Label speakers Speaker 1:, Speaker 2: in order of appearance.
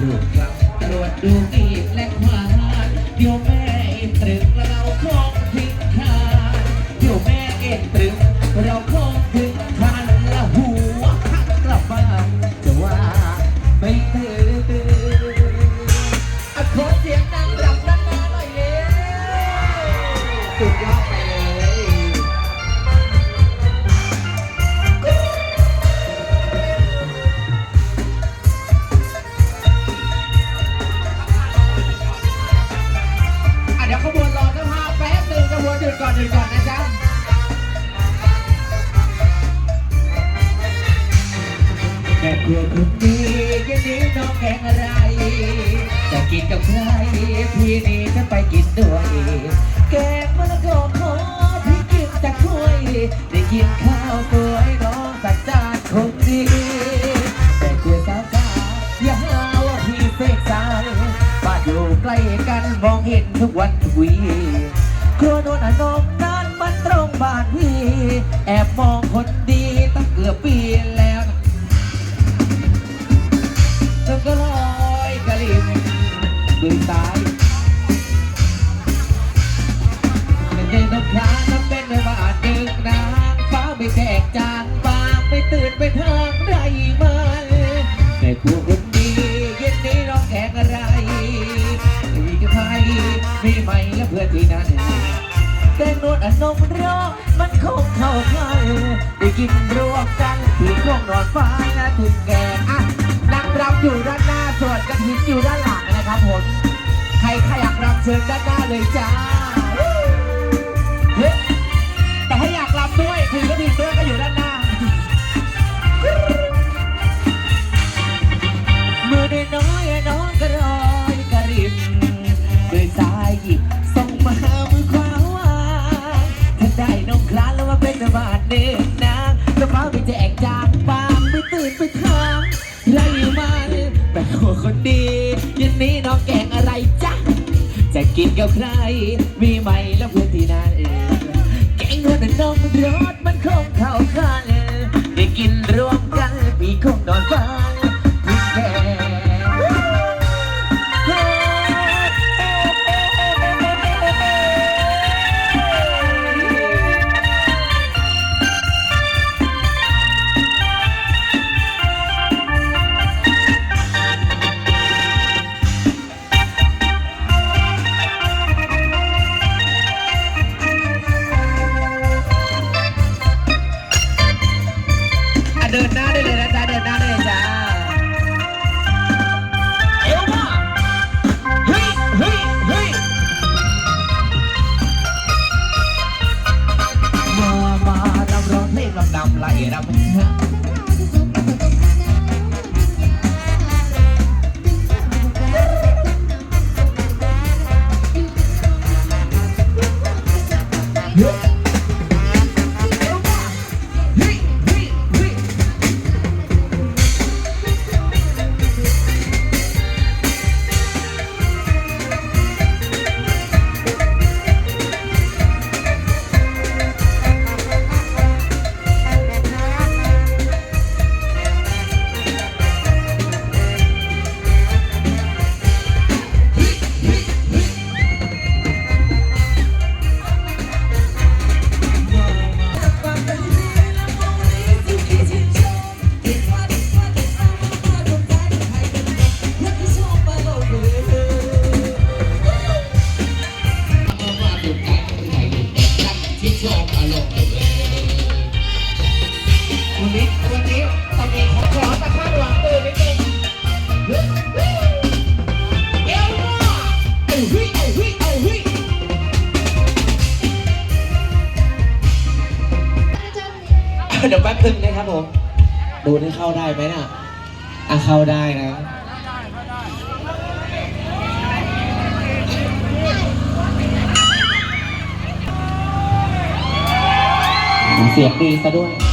Speaker 1: รูตรวจดูกีบ ดก่อนหยุดก่อนนะจ๊ะแม่ครัวคนดียันนี้น้องแกงอะไรจะกินกับใครพี่นี่จะไปกินด้วย แกงมะละกอขอพี่กินจากถ้วยได้กินข้าวสวยน้องสักจานคงดีแต่เกลือสาวสาวอย่าหาว่าพี่เสกสายบ้านอยู่ใกล้กันมองเห็นทุกวันทุกวี มองคน กงนวดอนมรอมันคงเข้ากันได้กินรวมกันที่คงนอนฟ้าและถึงแกงอะนางรำอยู่ด้านหน้าส่วนกระถินอยู่ด้านหลังนะครับผม ใครใครอยากรำเชิญด้านหน้าเลยจ้า หัวคนดียันนี้น้องแกงอะไรจ๊ะ จะกินกับใคร มีไหมแล้วเพื่อนที่นั่นแกงนวดนมรสมัำนำ วันนี้วันนี้ตองมีขอขอตะข้างหลังตื่นนิดนึงเฮ้ยเฮ้ยเอวมาเอ้ยเอาเฮ้ยเอาเฮ้ยเดี๋ยวแป๊บนึงนะครับผม ดูนี่เข้าได้ไหมน่ะอะเข้าได้นะ เสียงดีซะด้วย